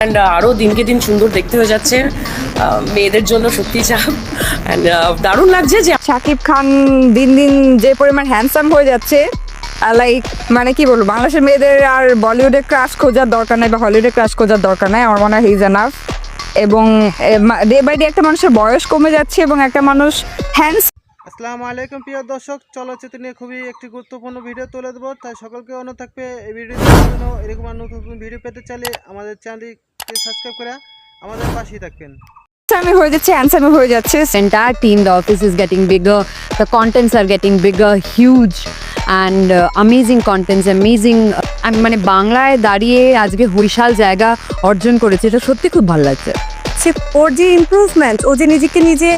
And আরও দিনকে দিন সুন্দর দেখতে হয়ে যাচ্ছে। আহ, মেয়েদের জন্য সত্যি চাপ অ্যান্ড দারুণ লাগছে যে শাকিব খান দিন দিন যে পরিমাণ হ্যান্ডসাম হয়ে যাচ্ছে লাইক মানে কি বলব বাংলাদেশের মেয়েদের আর বলিউডে ক্রাশ খোঁজার দরকার নাই বা হলিউডে ক্রাশ খোঁজার দরকার নাই আমার মনে হয় হিজ এনাফ এবং ডে বাই ডে একটা মানুষের বয়স কমে যাচ্ছে এবং একটা মানুষ হ্যান্ডস আসসালামু আলাইকুম প্রিয় দর্শক চলচ্চিত্র নিয়ে খুবই একটি গুরুত্বপূর্ণ ভিডিও তুলে দেবো তাই সকলকে অনুরোধ থাকবে এই ভিডিও জন্য এরকম আর নতুন ভিডিও পেতে চাইলে আমাদের চ্যানেলটিকে সাবস্ক্রাইব করে আমাদের পাশেই থাকবেন হ্যান্ডসামি হয়ে যাচ্ছে হয়ে entire team, the office is getting bigger, the contents are getting bigger, huge, and uh, amazing contents, amazing. আমি মানে বাংলায় দাঁড়িয়ে আজকে হরিশাল জায়গা অর্জন করেছে এটা সত্যি খুব ভালো লাগছে সে ওর যে ইমপ্রুভমেন্ট ও যে নিজেকে নিজে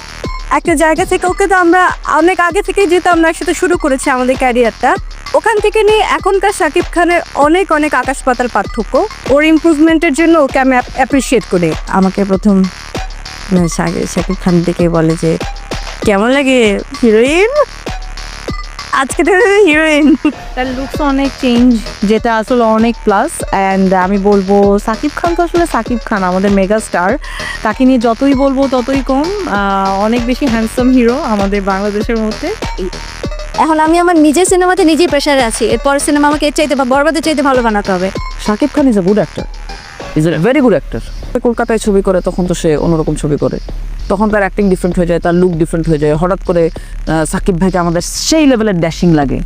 একটা জায়গা থেকে ওকে তো আমরা অনেক আগে থেকেই যেহেতু আমরা একসাথে শুরু করেছি আমাদের ক্যারিয়ারটা। ওখান থেকে নিয়ে এখনকার শাকিব খানের অনেক অনেক আকাশ পাতাল পার্থক্য। ওর ইম্প্রুভমেন্টের জন্য ওকে আমি অ্যাপ্রিসিয়েট করি। আমাকে প্রথম শাকিব- শাকিব খান থেকে বলে যে, কেমন লাগে? হিরোইন? আজকে তো হিরোইন তার লুকস অনেক চেঞ্জ যেটা আসলে অনেক প্লাস অ্যান্ড আমি বলব সাকিব খান তো আসলে সাকিব খান আমাদের মেগা স্টার তাকে নিয়ে যতই বলব ততই কম আহ, অনেক বেশি হ্যান্ডসাম হিরো আমাদের বাংলাদেশের মধ্যে। এখন আমি আমার নিজের সিনেমাতে নিজেই প্রেশারে আছি। এরপর সিনেমা আমাকে এর চাইতে বা বরবাদের চাইতে ভালো বানাতে হবে। Shakib Khan is a good actor is a very good actor কলকাতায় ছবি করে তখন তো সে অন্যরকম ছবি করে। তখন তার অ্যাক্টিং ডিফারেন্ট হয়ে যায় তার লুক ডিফারেন্ট হয়ে যায়। হঠাৎ করে আহ, সাকিব ভাইকে আমাদের সেই লেভেলের ড্যাশিং লাগে।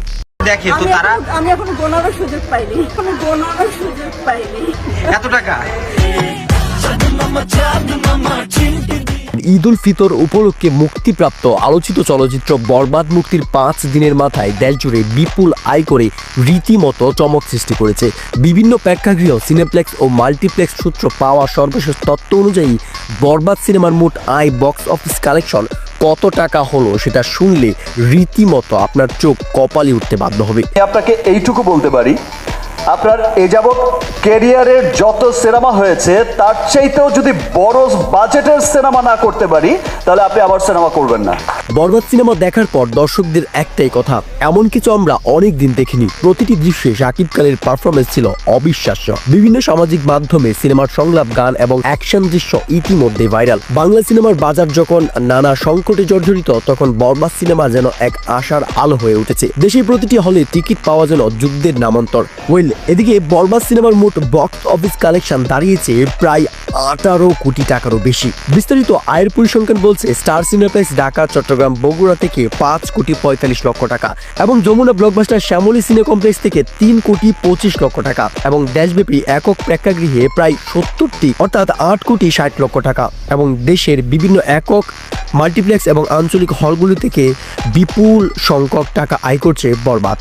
দেখে তো তারা আমি এখনও গোনারও সুযোগ পাইনি। এখনও গোনারও সুযোগ পাইনি। এত টাকা? ঈদ উল ফিতর উপলক্ষে মুক্তিপ্রাপ্ত আলোচিত চলচ্চিত্র বরবাদ মুক্তির পাঁচ দিনের মাথায় দেশজুড়ে বিপুল আয় করে রীতিমতো চমক সৃষ্টি করেছে। বিভিন্ন প্রেক্ষাগৃহ, সিনেপ্লেক্স ও মাল্টিপ্লেক্স সূত্র পাওয়া সর্বশেষ তথ্য অনুযায়ী, বরবাদ সিনেমার মোট আয় বক্স অফিস কালেকশন কত টাকা হলো সেটা শুনলে রীতিমতো আপনার চোখ কপালে উঠতে বাধ্য হবে। আপনাকে এইটুকু বলতে পারি আপনার এ যাবৎ কেরিয়ারের যত সিনেমা হয়েছে, তার চাইতেও যদি বড় বাজেটের সিনেমা না করতে পারি, তাহলে আপনি আবার সিনেমা করবেন না। বরবাদ সিনেমা দেখার পর দর্শকদের একটাই কথা, এমন কিছু আমরা অনেক দিন দেখিনি। প্রতিটি দৃশ্যে শাকিব খানের পারফরমেন্স ছিল অবিশ্বাস্য। বিভিন্ন সামাজিক মাধ্যমে সিনেমার সংলাপ, গান এবং অ্যাকশন দৃশ্য ইতিমধ্যে ভাইরাল বাংলা সিনেমার বাজার যখন নানা সংকটে জর্জরিত, তখন বরবাদ সিনেমা যেন এক আশার আলো হয়ে উঠেছে। দেশের প্রতিটি হলে টিকিট পাওয়া যেন যুদ্ধের নামান্তর। ওয়েল এদিকে বরবাদ সিনেমার মোট বক্স অফিস কালেকশন দাঁড়িয়েছে প্রায় আঠারো কোটি টাকারও বেশি। বিস্তারিত আয়ের পরিসংখ্যান বলছে স্টার সিনেপ্লেক্স ঢাকা চট্টগ্রাম বগুড়া থেকে পাঁচ কোটি পঁয়তাল্লিশ লক্ষ টাকা এবং যমুনা ব্লকবাস্টার শ্যামলী সিনে কমপ্লেক্স থেকে তিন কোটি পঁচিশ লক্ষ টাকা এবং দেশব্যাপী একক প্রেক্ষাগৃহে প্রায় সত্তরটি, অর্থাৎ আট কোটি ষাট লক্ষ টাকা এবং দেশের বিভিন্ন একক মাল্টিপ্লেক্স এবং আঞ্চলিক হলগুলি থেকে বিপুল সংখ্যক টাকা আয় করছে বরবাদ